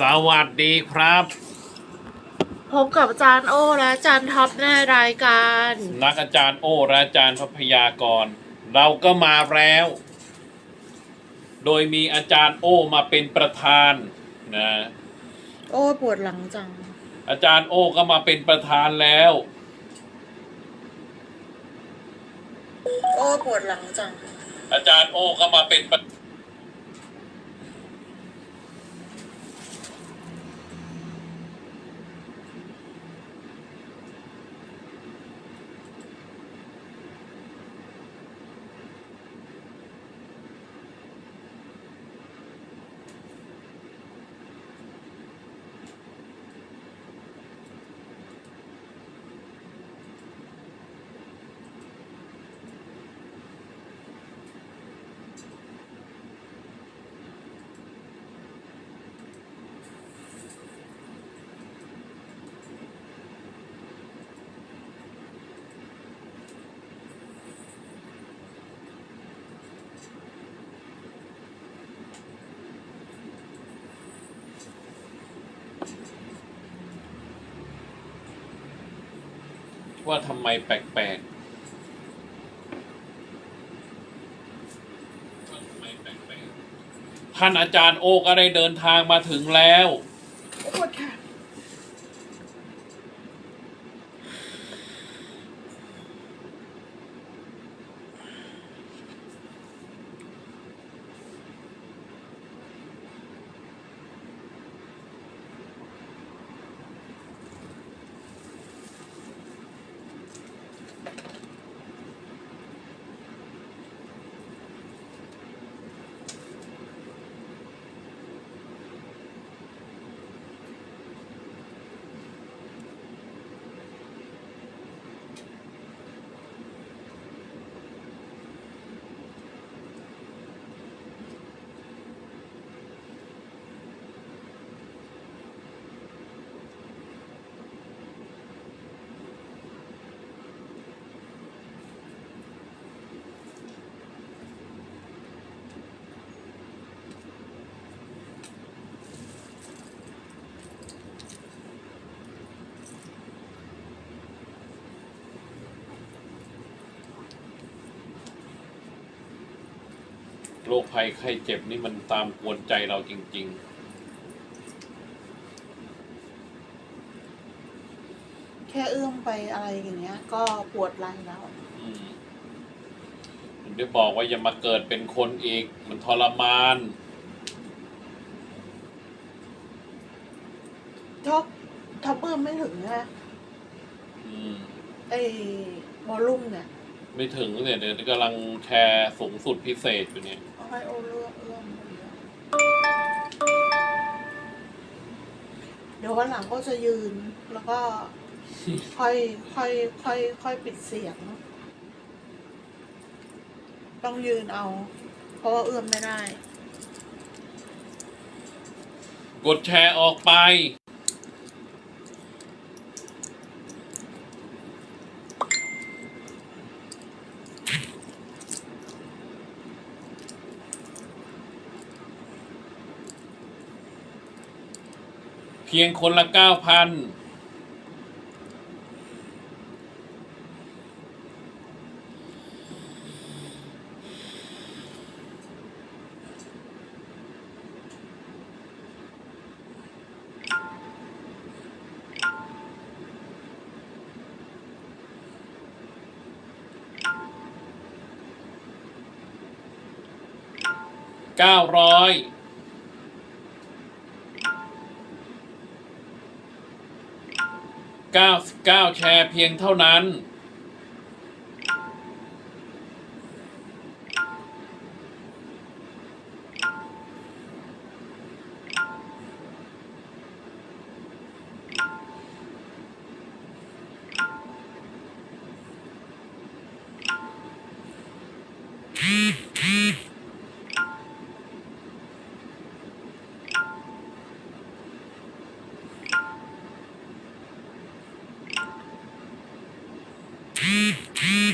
สวัสดีครับ พบกับอาจารย์โอและอาจารย์ท็อปในรายการ นักอาจารย์โอและอาจารย์พยากร เราก็มาแล้ว โดยมีอาจารย์โอมาเป็นประธานนะโอ้ปวดหลังจัง อาจารย์โอก็มาเป็นประธานแล้ว โอ้ปวดหลังจัง อาจารย์โอก็มาเป็นประ ว่าทำไมแปลกๆท่านอาจารย์โอก็ได้เดินทางมาถึงแล้ว โรคภัยไข้เจ็บนี่มันตามกวนใจเราจริง แค่เอื้อมไปอะไรอย่างเงี้ย ก็ปวดไหล่แล้ว ๆ อืมผมได้บอกว่าอย่ามาเกิดเป็นคนอีก มันทรมาน ท็อปท็อปเอื้อมไม่ถึงใช่ไหมอืม ไอ้วอลลุ่มเนี่ย ไม่ถึงเนี่ยเดี๋ยวกำลังแชร์สูงสุดพิเศษอยู่เนี่ยเอาให้โอเลื่อมเอื้อมเดี๋ยววันหลังก็จะยืนแล้วก็ค่อยค่อยค่อยค่อยปิดเสียง ต้องยืนเอา เพราะว่าเอื้อมไม่ได้ กดแชร์ออกไป พียงคนละเก้าพันเก้าร้อย เก้าสิบเก้าแชร์เพียงเท่านั้น อ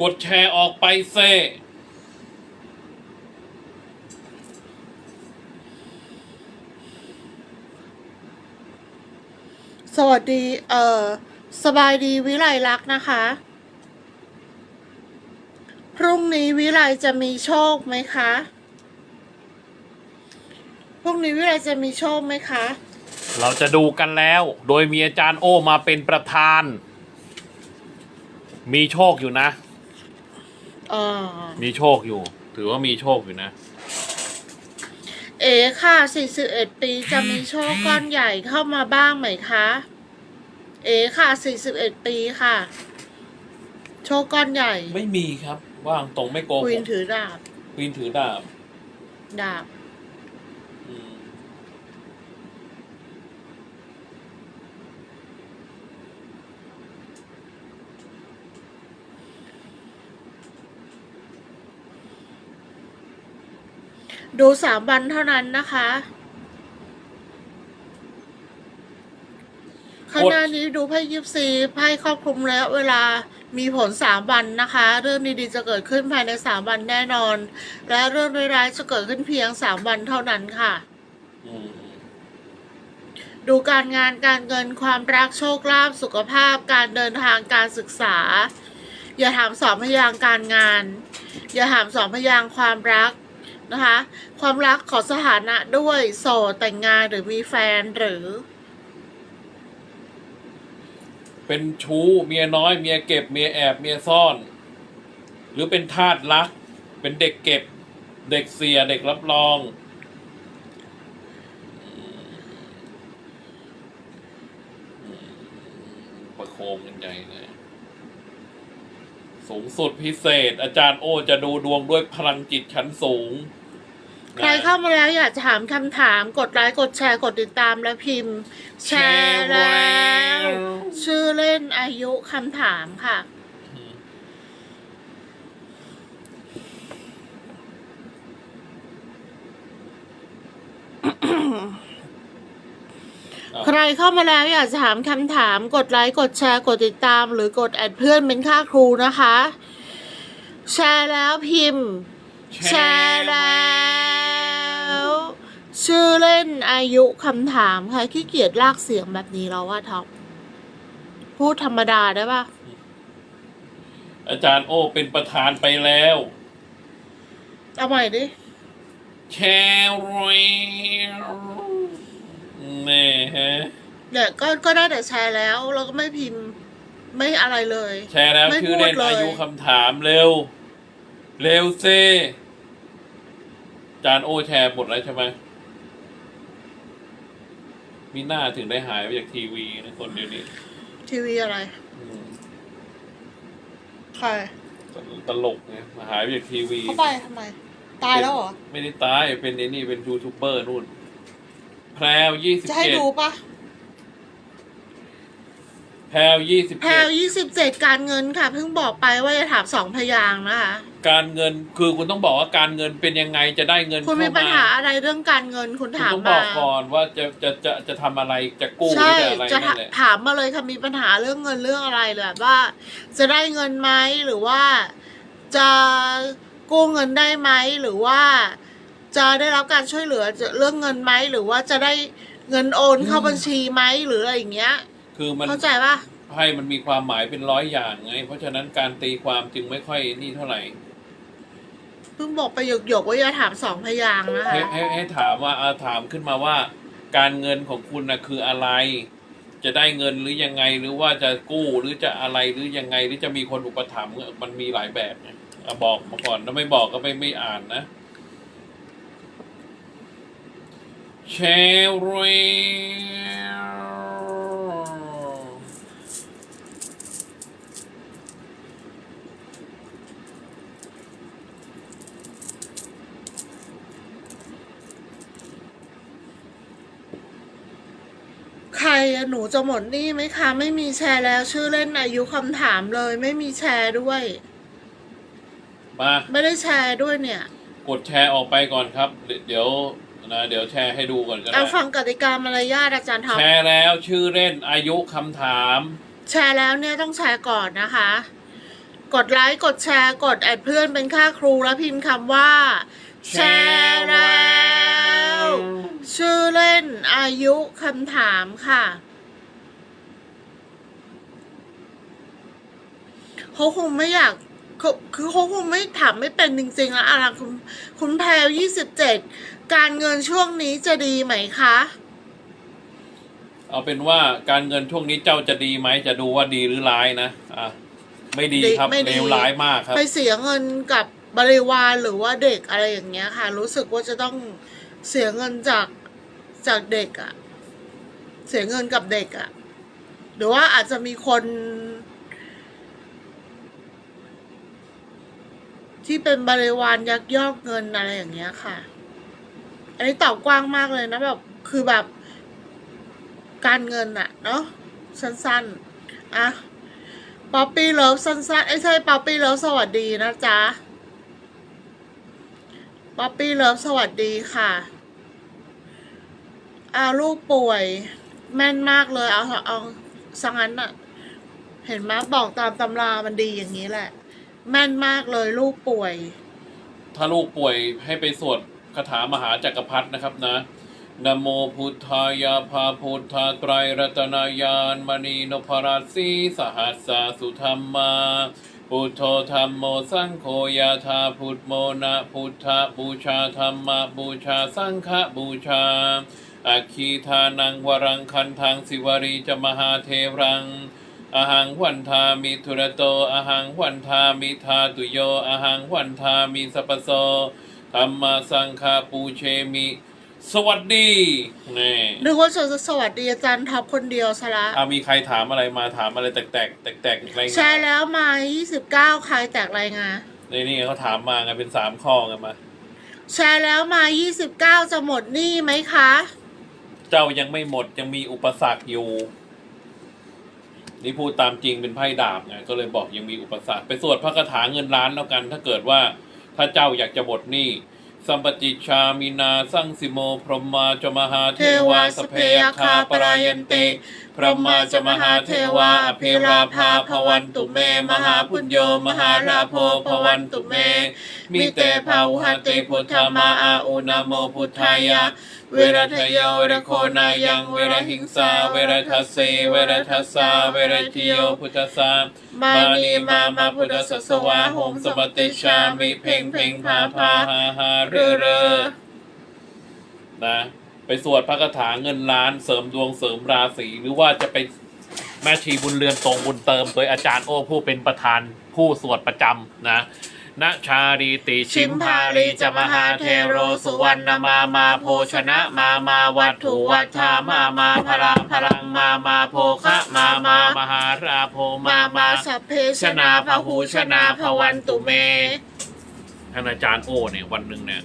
กดแชร์ออกไปเซสวัสดี เอ่อสบายดีวิไลลักษณ์นะคะ พรุ่งนี้วิไลจะมีโชคไหมคะ พรุ่งนี้วิไลจะมีโชคไหมคะ เราจะดูกันแล้ว โดยมีอาจารย์โอมาเป็นประธาน มีโชคอยู่นะ เออ มีโชคอยู่ ถือว่ามีโชคอยู่นะ เอ๋ค่ะ 41 ปีจะมีโชคก้อนใหญ่เข้ามาบ้างไหมคะ เอ๋ค่ะ 41 ปีค่ะ โชคก้อนใหญ่ไม่มีครับ ว่างตรงไม่โกหควีนกถือดาบควีนถือดาบ ดาบ ดูสามวันเท่านั้นนะคะข้างหน้านี้ดูไพ่ยิปซีไพ่ครอบคลุมแล้วเวลามีผลสามวันนะคะ เรื่องดีๆจะเกิดขึ้นภายในสามวันแน่นอน และเรื่องร้ายๆจะเกิดขึ้นเพียงสามวันเท่านั้นค่ะอืมดูการงานการเงินความรักโชคลาภสุขภาพ การเดินทางการศึกษา อย่าถามสองพยางค์การงาน อย่าถามสองพยางค์ความรัก นะคะ ความรักขอสถานะด้วยโสดแต่งงานหรือมีแฟนหรือ เป็นชู้เมียน้อยเมียเก็บเมียแอบเมียซ่อน หรือเป็นทาสรัก เป็นเด็กเก็บ เด็กเสียเด็กรับรอง ประโคมกันใหญ่เลยสูงสุดพิเศษ อาจารย์โอจะดูดวงด้วยพลังจิตชั้นสูง ใครเข้ามาแล้วอยากจะถามคำถามกดไลค์กดแชร์กดติดตามและพิมพ์ แชร์แล้ว ชื่อเล่นอายุคำถามค่ะอ้าวใครเข้ามาแล้วอยากจะถามคำถามกดไลค์กดแชร์กดติดตาม หรือกดแอดเพื่อนเป็นค่าครูนะคะ แชร์แล้วพิมพ์ แชร์แล้ว ชื่อเล่นอายุคำถามค่ะขี้เกียจลากเสียงแบบนี้แล้วว่าท็อปพูดธรรมดาได้ปะอาจารย์โอเป็นประธานไปแล้วเอาใหม่ดิแชร์แล้วแน่ฮะเนี่ยก็ก็ได้แต่แชร์แล้ว เราก็ไม่พิมพ์ ไม่อะไรเลย แชร์แล้วไม่ชื่อเล่นพูดเลยอายุคำถามเร็ว เร็วเซจานโอแชร์หมดแล้วใช่ไหม มีหน้าถึงได้หายไปจากทีวีนะคนเดียวนี้ทีวีอะไร อืมใครตลกไงหายไปจากทีวี เขาไปทำไม ตายแล้วเหรอ ไม่ได้ตายเป็นไอ้นี่เป็นยูทูบเบอร์นู่น แพรวยี่สิบจะให้เจ็ด ดูปะ แพรวยี่สิบแพลเจ็ดวยี่สิบเจ็ดการเงินค่ะ เพิ่งบอกไปว่าจะถามสองพยางค์นะคะ การเงินคือคุณต้องบอกว่าการเงินเป็นยังไงจะได้เงินคุณเข้ามีปัญมาหาอะไรเรื่องการเงินคุณคุณถามต้องบมาอกก่อนว่าจะจะจะจะทำอะไรจะกู้หรืใช่อจะอะไรจะนั่นแหละถามมาเลยค่ะมีปัญหาเรื่องเงินเรื่องอะไรเลยแบบว่า จะได้เงินไหมหรือว่าจะกู้เงินได้ไหมหรือว่า จะได้รับการช่วยเหลือจะเรื่องเงินไหมหรือว่าจะได้เงินโอนเข้าบัญชีไหมหรืออะไรอย่างเงี้ย คือมันเข้าใจปะไพ่มันมีความหมายเป็นร้อยอย่างไง เพราะฉะนั้นการตีความจึงไม่ค่อยนี่เท่าไหร่เพิ่งบอกไปหยกๆว่าอย่าถามสองพยางค์นะคะให้ให้ให้ถามว่าเอาถามขึ้นมาว่า การเงินของคุณนะคืออะไร จะได้เงินหรือยังไงหรือว่าจะกู้หรือจะอะไรหรือยังไงหรือจะมีคนอุปถัมภ์มันมีหลายแบบไงอะบอกมาก่อนถ้าไม่บอกก็ไม่ไม่อ่านนะแชร์เรล ใครอะ หนูจะหมดหนี้ไหมคะ ไม่มีแชร์แล้วชื่อเล่นอายุคำถามเลย ไม่มีแชร์ด้วย มา ไม่ได้แชร์ด้วยเนี่ยกดแชร์ออกไปก่อนครับ เดี๋ยวนะเดี๋ยวแชร์ให้ดูก่อนก็ได้เอาฟังกติกามารยาทอาจารย์ท็อปแชร์แล้วชื่อเล่นอายุคำถาม แชร์แล้วเนี่ยต้องแชร์ก่อนนะคะ กดไลค์กดแชร์ กดแอดเพื่อนเป็นค่าครูแล้วพิมพ์คำว่า แชร์แล้วชื่อเล่นอายุคำถามค่ะเขาคงไม่อยากเขาคือเขาคงไม่ถามไม่เป็นจริงๆแล้วอะไรคุณคุณแพรวยี่สิบเจ็ดการเงินช่วงนี้จะดีไหมคะ เอาเป็นว่าการเงินช่วงนี้เจ้าจะดีไหมจะดูว่าดีหรือร้ายนะอะไม่ดีดีครับไม่ดี เลวร้ายมากครับ ไปเสียเงินกับ บริวารหรือว่าเด็กอะไรอย่างเงี้ยค่ะ รู้สึกว่าจะต้องเสียเงินจากจากเด็กอะเสียเงินกับเด็กอะหรือว่าอาจจะมีคน ที่เป็นบริวารยักยอกเงินอะไรอย่างเงี้ยค่ะ อันนี้ตอบกว้างมากเลยนะแบบคือแบบ การเงินอะเนาะสั้นๆอะป๊อปปี้เลิฟสั้นๆไอ้ใช่ป๊อปปี้เลิฟสวัสดีนะจ๊ะ ป๊อปปี้เลิฟสวัสดีค่ะอาลูกป่วย แม่นมากเลยเอาเอาสังนั้นอะเห็นไหมบอกตามตำรามันดีอย่างนี้แหละ แม่นมากเลยลูกป่วย ถ้าลูกป่วยให้ไปสวดคาถามหาจักรพรรดินะครับนะนะโมพุทธายาภาพุทธาไตรรัตนายานมณีนพรัสสีสหัสสาสุธรรมา พุทโธธรรมโมสังโฆยาธาพุทโมนะพุทธบูชาธรรมบูชาสังฆบูชาอาคีทานังวรังคันทางสิวรีจะมหาเทรังอหังวันทามิทุระโตอหังวันทามิทาตุโยอหังวันทามิสัพโสธรรมสังฆาปูเชมิ สวัสดีนี่นึกว่าจะสวัสดีอาจารย์ท็อปคนเดียวซะละอามีใครถามอะไรมาถามอะไรแตกแตกแตกแตกๆอะไรใช่แล้วมา 29 ใครแตกรายงานในนี่เขาถามมาไงเป็นสามข้อไงมาแชร์แล้วมา 29 จะหมดหนี้ไหมคะ เจ้ายังไม่หมดยังมีอุปสรรคอยู่ นี่พูดตามจริงเป็นไพ่ดาบไงก็เลยบอกยังมีอุปสรรค ไปสวดพระคาถาเงินล้านแล้วกัน ถ้าเกิดว่า ถ้าเจ้าอยากจะหมดหนี้ สัมปติชามินาสังสิโมพรหมาจมหาเทวาสเพยคาปรายันติ พระมาจมหาเทวาอภิราภาพวันตุเม มหาพุญโยมหาราโพพวันตุเม มิเตภาหติพุทธมาอาอุนาโมพุทธายะ เวรทยเวรโคนายังเวรหิงสา เวรทัสเสเวรทัสสาเวรทิโยพุทธสามานีมามาพุทธสสวาโหมสมติชามิเพ่งเพ่งพาพาหาหาเรอเรอนะ ไปสวดพระคาถาเงินล้านเสริมดวงเสริมราศีหรือว่าจะไปแม่ชีบุญเรือนตรงบุญเติม โดยอาจารย์โอผู้เป็นประธานผู้สวดประจำนะนะชารีติชิมพารีจะมหาเทโรสุวรรณมามาโภชนะมามาวัตถุวัฏฐามามาพลังพลังมามาโภคะมามามหาราโภมามามามาสัพเพชนาพหูชนาพวันตุเมท่านอาจารย์โอเนี่ยวันหนึ่งเนี่ย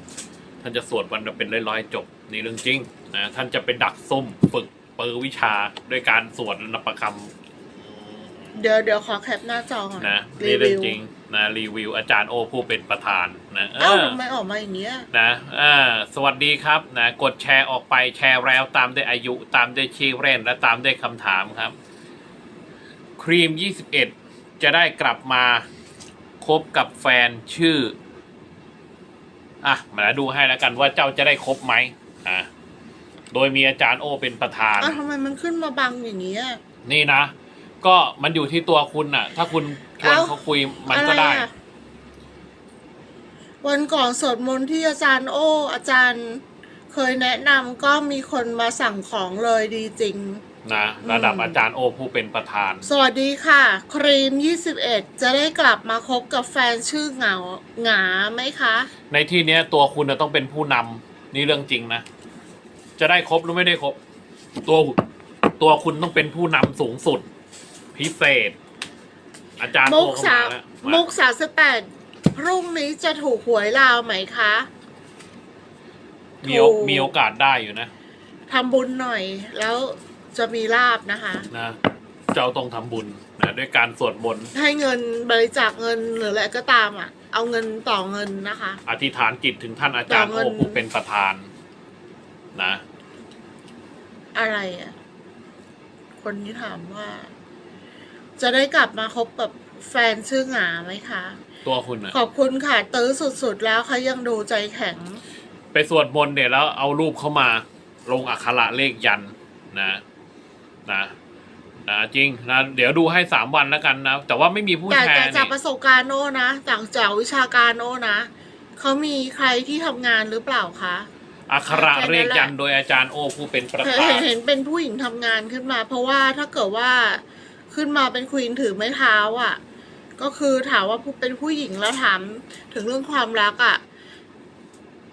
ท่านจะสวดวันละเป็นร้อยๆจบ นี่เรื่องจริงนะท่านจะไปดักซุ่มฝึกเปิดวิชาด้วยการสวดนับประคำเดี๋ยวเดี๋ยวขอแคปหน้าจอก่อนนะรีนี่เรื่อวิงวจริงนะรีวิวอาจารย์โอผู้เป็นประธานนะเอเอ้าอทำไมออกมาอย่างเนี้ยนะอ่าสวัสดีครับนะกดแชร์ออกไปแชร์แล้วตามด้วยอายุตามด้วยชื่อเล่นและตามด้วยคำถามครับ ครีม 21 จะได้กลับมาคบกับแฟนชื่ออะมาดูให้แล้วกันว่าเจ้าจะได้คบไหมอะ โดยมีอาจารย์โอเป็นประธานอ้าวทำไมมันขึ้นมาบังอย่างเงี้ยนี่นะ ก็มันอยู่ที่ตัวคุณน่ะ ถ้าคุณชวนเอ้า เขาคุยมันก็ได้ อะไรอะวันก่อนสวดมนต์ที่อาจารย์โอ้อาจารย์เคยแนะนำก็มีคนมาสั่งของเลยดีจริง นะ ระดับอืม อาจารย์โอผู้เป็นประธาน สวัสดีค่ะ ครีม 21 จะได้กลับมาคบกับแฟนชื่อเหงาหงาไหมคะ ในที่เนี้ยตัวคุณน่ะต้องเป็นผู้นำนี่เรื่องจริงนะ จะได้ครบหรือไม่ได้ครบ ตัวตัวคุณต้องเป็นผู้นำสูงสุด พิเศษ อาจารย์มุโอกเข้าสามาแล้วมุกสาสแปดพรุ่งนี้จะถูกหวยลาวไหมคะมีโอถูกมีโอกาสได้อยู่นะทำบุญหน่อยแล้วจะมีลาบนะคะนะเจ้าต้องทำบุญนะด้วยการสวดมนต์ให้เงินบริจาคเงินหรืออะไรก็ตามอะ เอาเงินต่อเงินนะคะ อธิษฐานจิตถึงท่านอาจารย์ต่อโอเงินผู้เป็นประธาน นะ อะไรอะ คนที่ถามว่า จะได้กลับมาคบกับแฟนชื่อหงาไหมคะ ตัวคุณอะขอบคุณค่ะตื้อสุดๆแล้วเขายังดูใจแข็ง ไปสวดมนต์เนี่ยแล้วเอารูปเข้ามาลงอักขระเลขยันต์นะ นะนะจริงนะเดี๋ยวดูให้สามวันแล้วกันนะ แต่ว่าไม่มีผู้แต่แชแต่ร์จากนี่ประสบการณ์โอ้นะจากจากวิชาการโอ้นะเขามีใครที่ทำงานหรือเปล่าคะ อักขระเลขยันต์โดยอาจารย์โอผู้เป็นประเห็นธานเห็นเป็นผู้หญิงทำงานขึ้นมา เพราะว่าถ้าเกิดว่าขึ้นมาเป็นควีนถือไม้เท้าอะ ก็คือถามว่าผู้เป็นผู้หญิงแล้วถามถึงเรื่องความรักอะ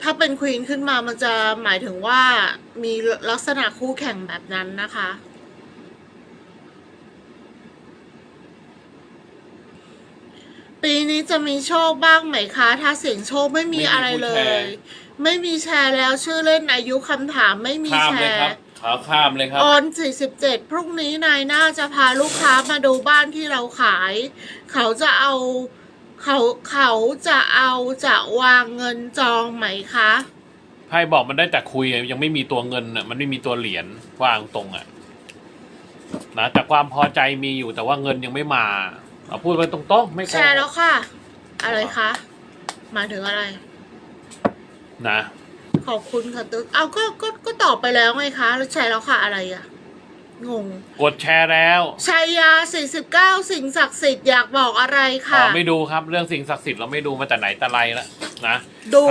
ถ้าเป็นควีนขึ้นมามันจะหมายถึงว่ามีลักษณะคู่แข่งแบบนั้นนะคะ ปีนี้จะมีโชคบ้างไหมคะ ถ้าเสียงโชคไม่มีอะไรเลย ไม่มีแชร์แล้วชื่อเล่นอายุคำถามไม่มีข้ามแชเลยครับร์ขาวข้ามเลยครับ ออน 47 พรุ่งนี้นายน่าจะพาลูกค้ามาดูบ้านที่เราขาย เขาจะเอาเขาเขาจะเอาจะวางเงินจองไหมคะ ไพ่บอกมันได้แต่คุยยังไม่มีตัวเงินอะมันไม่มีตัวเหรียญวางตรงอะนะแต่ความพอใจมีอยู่แต่ว่าเงินยังไม่มาเอาพูดไปตรงๆไม่โกแชหร์แล้กวค่ะ อะไรคะหมายถึงอะไร นะ ขอบคุณค่ะตึกเอาก็ก็ก็ตอบไปแล้วไงคะ แล้วแชร์แล้วค่ะอะไรอะงง กดแชร์แล้วชัยยา 49 สิ่งศักดิ์สิทธิ์อยากบอกอะไรขอค่ะไม่ดูครับเรื่องสิ่งศักดิ์สิทธิ์เราไม่ดูมาแต่ไหนแต่ไรแล้วนะดู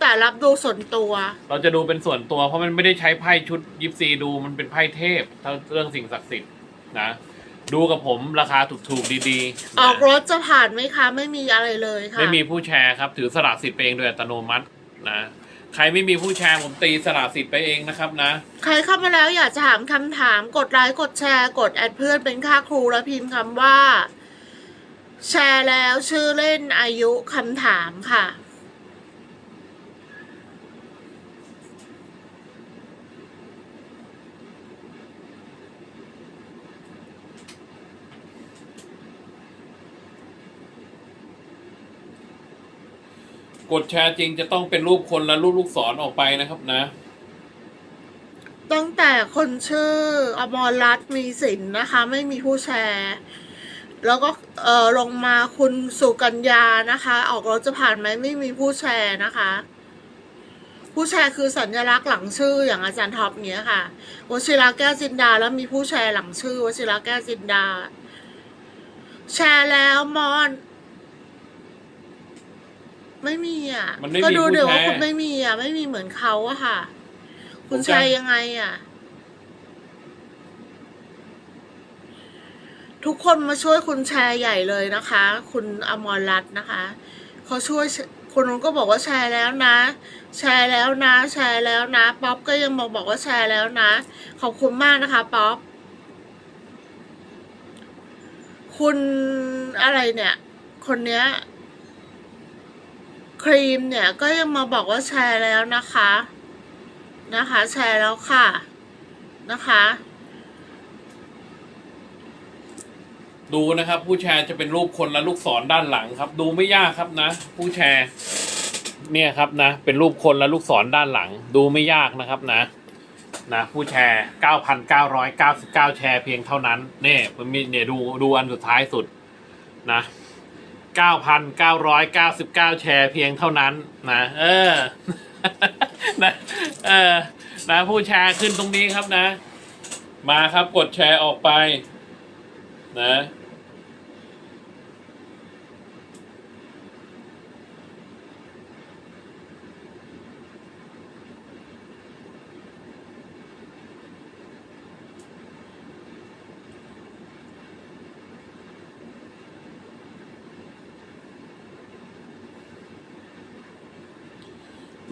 แต่รับดูส่วนตัว เราจะดูเป็นส่วนตัวเพราะมันไม่ได้ใช้ไพ่ชุดยิปซีดูมันเป็นไพ่เทพถ้าเรื่องสิ่งศักดิ์สิทธิ์นะดูกับผมราคาถูกๆดีๆออกนะรถจะผ่านไหมคะ ไม่มีอะไรเลยค่ะ ไม่มีผู้แชร์ครับ ถือสละสิทธิ์ไปเองโดยอัตโนมัติ นะใครไม่มีผู้แชร์ผมตีสละสิทธิ์ไปเองนะครับนะ ใครเข้ามาแล้วอยากจะถามคำถามกดไลค์กดแชร์ กดแอดเพื่อนเป็นค่าครูแล้วพิมพ์คำว่า แชร์แล้วชื่อเล่นอายุคำถามค่ะ กดแชร์จริงจะต้องเป็นรูปคนและรูปลูกศรออกไปนะครับนะ ตั้งแต่คนชื่ออมรรัตน์มีสินนะคะ ไม่มีผู้แชร์ แล้วก็เออลงมาคุณสุกัญญานะคะ ออกรถจะผ่านไหมไม่มีผู้แชร์นะคะ ผู้แชร์คือสัญลักษณ์หลังชื่ออย่างอาจารย์ท็อปเนี้ยค่ะวชิระแก้วจินดา แล้วมีผู้แชร์หลังชื่อวชิระแก้วจินดา แชร์แล้วมอน ไม่มีอะ มันไม่มีก็ดูเดี๋ยวว่าผู้แชร์คุณไม่มีอะ ไม่มีเหมือนเขาอะค่ะ คุณผมจะแชร์ยังไงอะ ทุกคนมาช่วยคุณแชร์ใหญ่เลยนะคะ คุณอมรรัตน์นะคะเขาช่วยคนนู้นก็บอกว่าแชร์แล้วนะ แชร์แล้วนะ แชร์แล้วนะ ป๊อปก็ยังบอกบอกว่าแชร์แล้วนะ ขอบคุณมากนะคะ ป๊อป คุณอะไรเนี่ย คนเนี้ย ครีมเนี่ยก็ยังมาบอกว่าแชร์แล้วนะคะ นะคะ แชร์แล้วค่ะนะคะดูนะครับ ผู้แชร์จะเป็นรูปคนและลูกศรด้านหลังครับ ดูไม่ยากครับนะ ผู้แชร์ เนี่ยครับนะ เป็นรูปคนและลูกศรด้านหลัง ดูไม่ยากนะครับนะ นะผู้แชร์ 9,999 แชร์เพียงเท่านั้น เนี่ยมันมีเนี่ยดูดูอันสุดท้ายสุดนะ 9,999 แชร์เพียงเท่านั้นนะ เออ นะเออนะผู้แชร์ขึ้นตรงนี้ครับนะ มาครับกดแชร์ออกไป นะ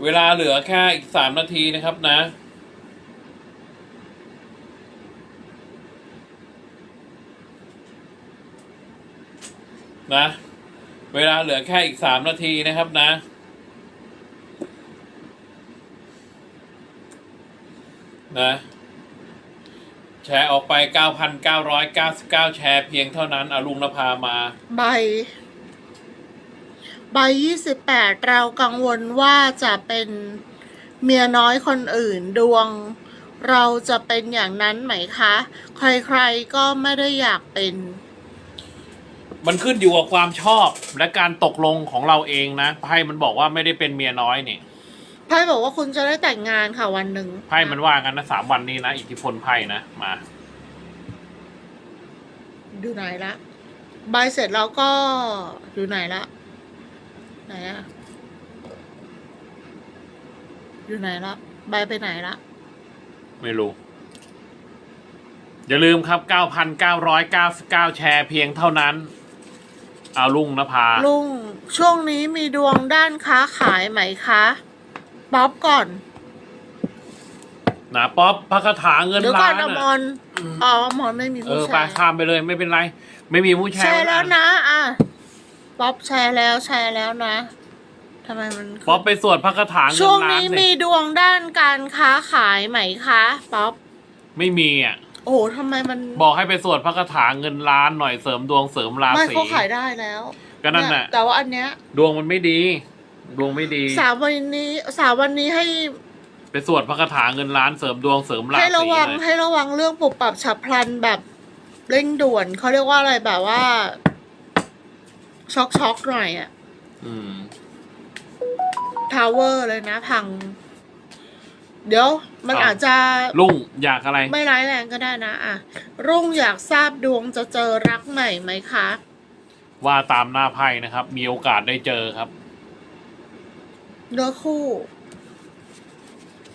เวลาเหลือแค่อีกสามนาทีนะครับนะ นะ เวลาเหลือแค่อีกสามนาทีนะครับนะ นะ แชร์ออกไป 9,999 แชร์เพียงเท่านั้นอารุณนภามา ใบ ใบยี่สิบแปดเรากังวลว่าจะเป็นเมียน้อยคนอื่นดวง เราจะเป็นอย่างนั้นไหมคะ ใครๆก็ไม่ได้อยากเป็น มันขึ้นอยู่กับความชอบและการตกลงของเราเองนะไพ่มันบอกว่าไม่ได้เป็นเมียน้อยนี่ไพ่บอกว่าคุณจะได้แต่งงานค่ะวันหนึ่งไพ่มันว่ากันนะสามวันนี้นะอิทธิพลไพ่นะมาดูไหนละใบเสร็จแล้วก็ดูไหนละ ไหนอะอยู่ไหนละใบไปไหนละไม่รู้ อย่าลืมครับ 9,999 แชร์เพียงเท่านั้น เอาลุงนภาลุงช่วงนี้มีดวงด้านค้าขายไหมคะป๊อปก่อนนะป๊อปพระคาถาเงินเดี๋ยวก่ล้าอนนอมอะรอ๋ออมรไม่มีเอผู้อแชไปร์ข้ามไปเลยไม่เป็นไร ไม่มีผู้แชแชร์ร์แล้วนะ อะ ป๊อปแชร์แล้วแชร์แล้วนะทำไมมันขึ้นป๊อปไปสวดพระคาถาเงินช่วงล้านนี้สิมีดวงด้านการค้าขายไหมคะป๊อปไม่มีอะ โอ้โหทำไมมันบอกให้ไปสวดพระคาถาเงินล้านหน่อยเสริมดวงเสริมราไม่ศีเขาขายได้แล้วก็นั่นเยน่ะ แต่ว่าอันเนี้ยดวงมันไม่ดี ดวงไม่ดีสามวันนี้สามวันนี้ให้ไปสวดพระคาถาเงินล้านเสริมดวงเสริมราให้ระศีวังเลยให้ระวังเรื่องปรับปรับฉับพลันแบบเร่งด่วนเขาเรียกว่าอะไรแบบว่า ช็อกช็อกหน่อยอะอืมทาวเวอร์เลยนะ พัง เดี๋ยว มันอะอาจจะลุงอยากอะไร ไม่ร้ายแรงก็ได้นะอะรุ่งอยากทราบดวงจะเจอรักใหม่ไหมคะ ว่าตามหน้าไพ่นะครับ มีโอกาสได้เจอครับ เนื้อคู่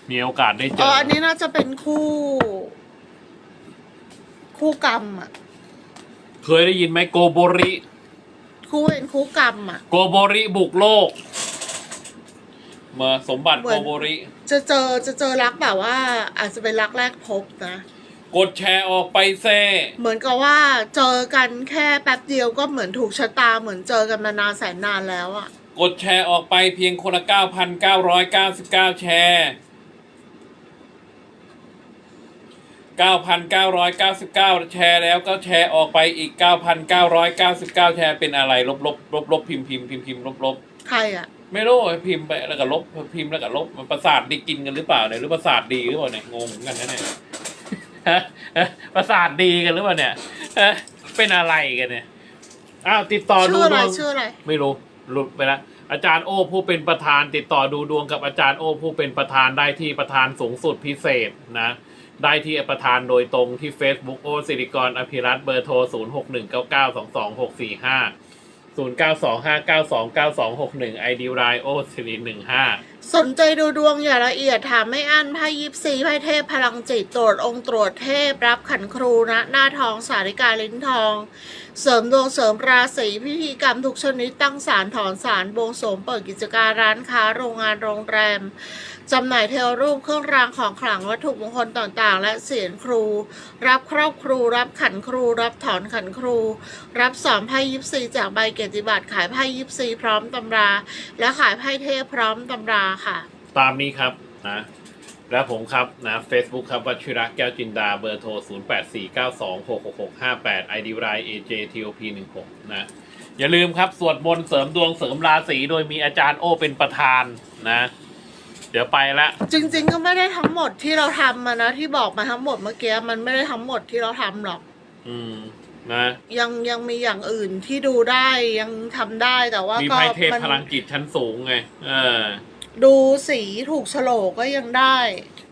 มีโอกาสได้เจอ๋อออันนี้น่าจะเป็นคู่ คู่กรรมอะ เคยได้ยินไหมโกโบริ คู่เป็นคู่กรรมอะ โกโบริบุกโลกเมื่อสมบัติเหมืโกอน โบริ จะเจอจะเจอรักแบบว่า อาจจะเป็นรักแรกพบนะ กดแชร์ออกไปแซ่เหมือนกับว่าเจอกันแค่แป๊บเดียวก็เหมือนถูกชะตาเหมือนเจอกันมานานแสนนานแล้วอะ กดแชร์ออกไปเพียงคนละ 9,999 แชร์ 9,999 แชร์แล้วก็แชร์ออกไปอีก 9,999 แชร์เป็นอะไร ลบลบลบลบพิมพ์พิมพ์พิมพ์พิมพ์ลบลบใครอะ ไม่รู้พิมพ์ไปแล้วก็ลบพิมพ์แล้วก็ลบมันประสาทดีกินกันหรือเปล่าเนี่ยหรือประสาทดีหรือเปล่าเนี่ยงงเหมือนกันนะเนี่ยฮะฮะประสาทดีกันหรือเปล่าเนี่ยฮะเป็นอะไรกันเนี่ยอ้าวติดต่อดูชื่ออะไรดวงชื่ออะไรไม่รู้หลุดไปแล้วอาจารย์โอผู้เป็นประธานติดต่อดูดวงกับอาจารย์โอผู้เป็นประธานได้ที่ประธานสูงสุดพิเศษนะ ได้ที่ประธานโดยตรงที่ Facebook โอสิริกรอภิรัตเบอร์โทร 0 6 1 9 9 2 2 6 4 5 0 9 2 5 9 2 9 2 6 1 ID รายโอสิริ15 สนใจดูดวงอย่าละเอียดถามไม่อั้นไพ่ยิปซีไพ่เทพพลังจิตตรวจองค์ตรวจเทพรับขันครูนะ หน้าทองสาริกาลิ้นทอง เสริมดวงเสริมราศีพิธีกรรมทุกชนิดตั้งศาลถอนศาลบวงสรวงเปิดกิจการร้านค้าโรงงานโรงแรม จำหน่ายเทวรูปเครื่องรางของขลังวัตถุมงคลต่างๆ และเสียงครู รับครอบครู รับขันครู รับถอนขันครู รับสอนไพ่ยิปซีจากใบเกียรติบัตรขายไพ่ยิปซีพร้อมตำรา และขายไพ่เทพพร้อมตำราค่ะ ตามนี้ครับนะและผมครับนะ Facebook ครับวัชิระแก้วจินดาเบอร์โทร 0 8 4 9 2 6 6 6 5 8 ID ราย AJTOP 1 6 นะ อย่าลืมครับ สวดมนต์เสริมดวงเสริมราศีโดยมีอาจารย์โอเป็นประธานนะ ดี๋ยวไปละจริง ๆ ก็ไม่ได้ทั้งหมดที่เราทำมานะที่บอกมาทั้งหมดเมื่อกี้มันไม่ได้ทั้งหมดที่เราทำหรอก อืมนะ ยังยังมีอย่างอื่นที่ดูได้ยังทำได้แต่ว่ามีก็ไพ่เทพมันพลังจิตชั้นสูงไง เออ ดูสีถูกโฉลกก็ยังได้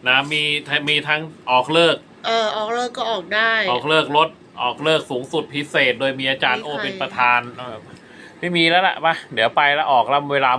นะมีมีทั้งออกเลิก เออออกเลิกก็ออกได้ ออกเลิกรถออกเลิกสูงสุดพิเศษ โดยมีอาจารย์โอมีใคร เป็นประธานเออไม่มีแล้วล่ะมาเดี๋ยวไปแล้วออกแล้วเวลา